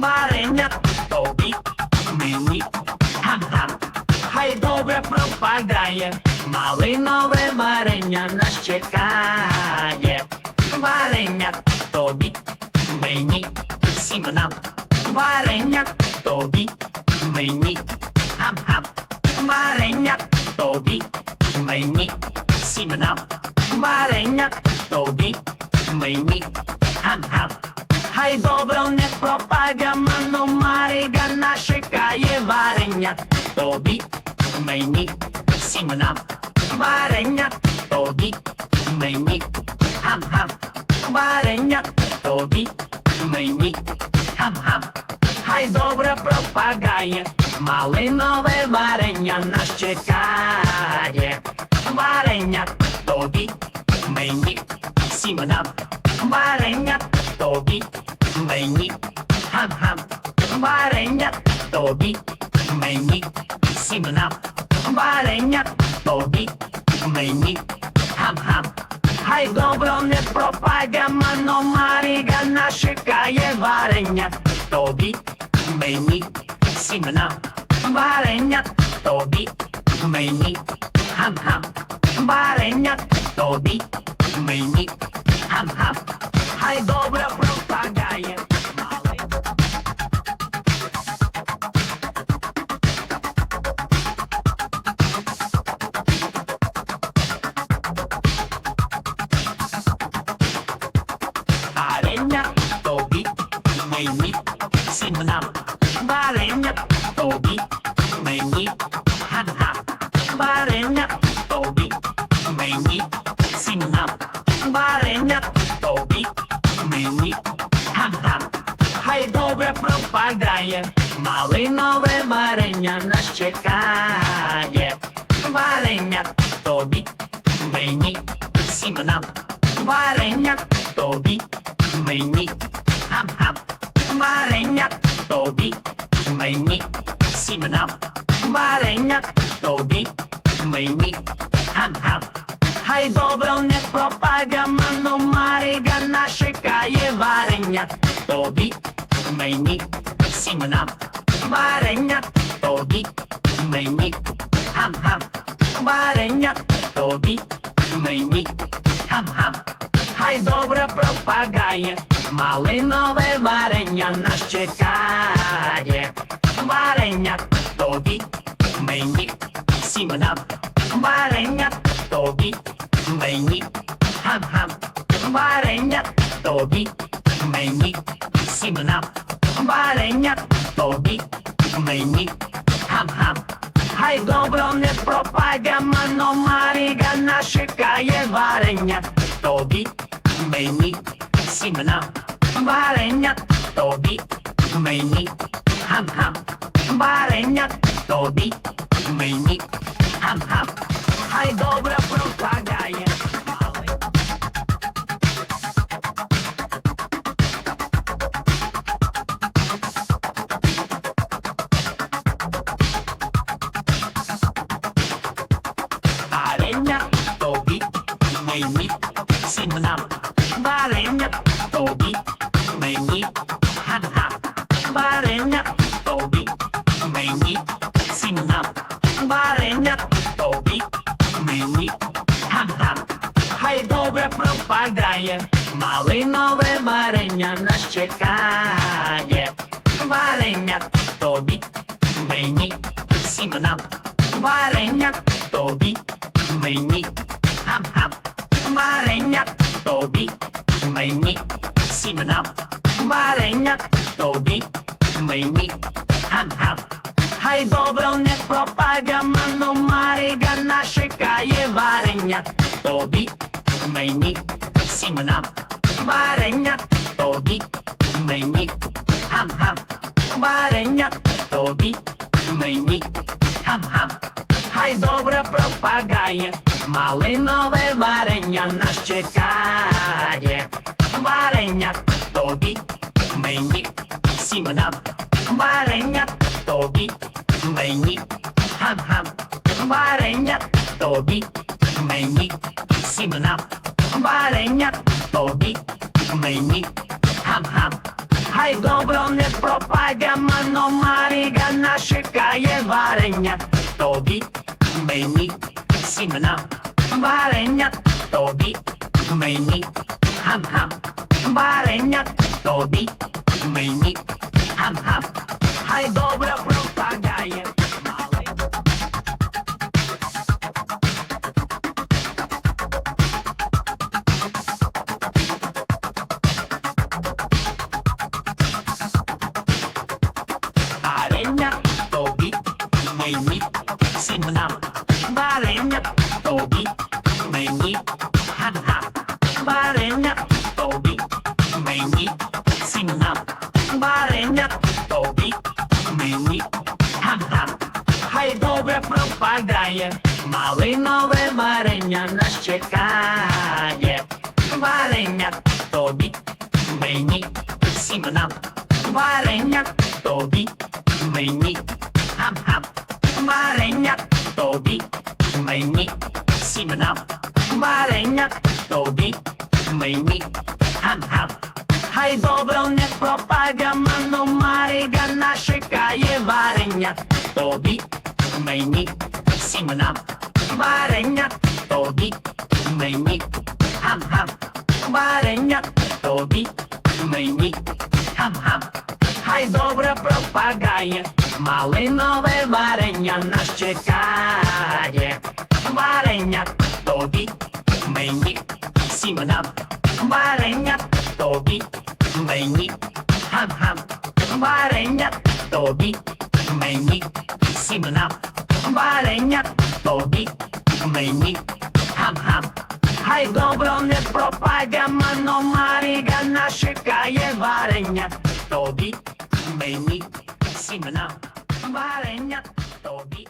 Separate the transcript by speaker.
Speaker 1: варення тобі, мені, гам-гам. Хай добре пропадає, малинове варення нас чекає. Варення тобі, мені, всім нам. Варення тобі, мені, гам-гам. Варення тобі, мені, всім нам. Варення тобі, мені, мені, всім нам. Варення тобі, мені, гам-гам. Варення тобі, мені, гам-гам. Хай добре пропагає, малинове варення нас чекає. Варення тобі, мені, всім нам. Варення тобі, мені, гам-гам. Варення тобі, мені, всім нам. Варення тобі, мені, гам-гам. Хай добро не пропаде, мано Маріга нас чекає варення тобі, мені, всім нам. Варення тобі, мені, гам-гам. Варення тобі, мені, гам-гам. Хай добре Варення тобі, мені, гам-гам. Хай добро не пропаде, ману Маріга нас чекає варення тобі, мені, всім нам. Варення тобі, мені, гам-гам. Варення тобі, мені, гам-гам. Хай добре пропагає, малинове варення нас чекає. Варення тобі, мені, всім нам. Варення тобі, мені, гам-гам. Варення тобі, мені, всім нам. Варення тобі, мені, гам-гам. Хай добро не пропаде, мано Маріга нас чекає варення тобі, мені, всім нам. Варення тобі, мені, гам-гам. Варення тобі, мені, гам-гам. Хай добре Варення тобі, мені, всім нам. Варення тобі, мені, гам-гам. Варення тобі, мені, всім нам. Варення тобі, мені, гам-гам. Хай добро не пропаде, ману Маріга нас чекає варення тобі, мені, всім нам. Варення тобі, мені, гам-гам. Варення тобі, мені, гам-гам. Хай добре пропагає, малинове варення нас чекає. Варення тобі, мені, всім нам. Варення тобі, мені, гам-гам. Варення тобі, мені, всім нам. Варення тобі, мені, гам-гам. Хай добро не пропаде. мано Маріга нас чекає варення. Тобі, мені, сімна, варення, тобі, мені, гам-гам, варення, тобі, мені, гам-гам, хай добре Варення тобі, мені, всім нам. Варення тобі, мені, гам-гам. Варення тобі, мені, всім нам. Варення тобі, мені, гам-гам. Хай добро не пропадя, мано Маріга нас чекає варення тобі, мені, всім нам. Варення тобі, мені, гам-гам. Варення тобі, мені, гам-гам. Хай добре пропагає, малинове варення нас чекає. Варення тобі, мені, всім нам. Варення тобі, мені, гам-гам. Варення тобі, мені, всім нам. Варення тобі, мені, гам-гам. Хай добро не пропаде, Маріга нас чекає варення. Тобі, мені, всім нам. Варення тобі,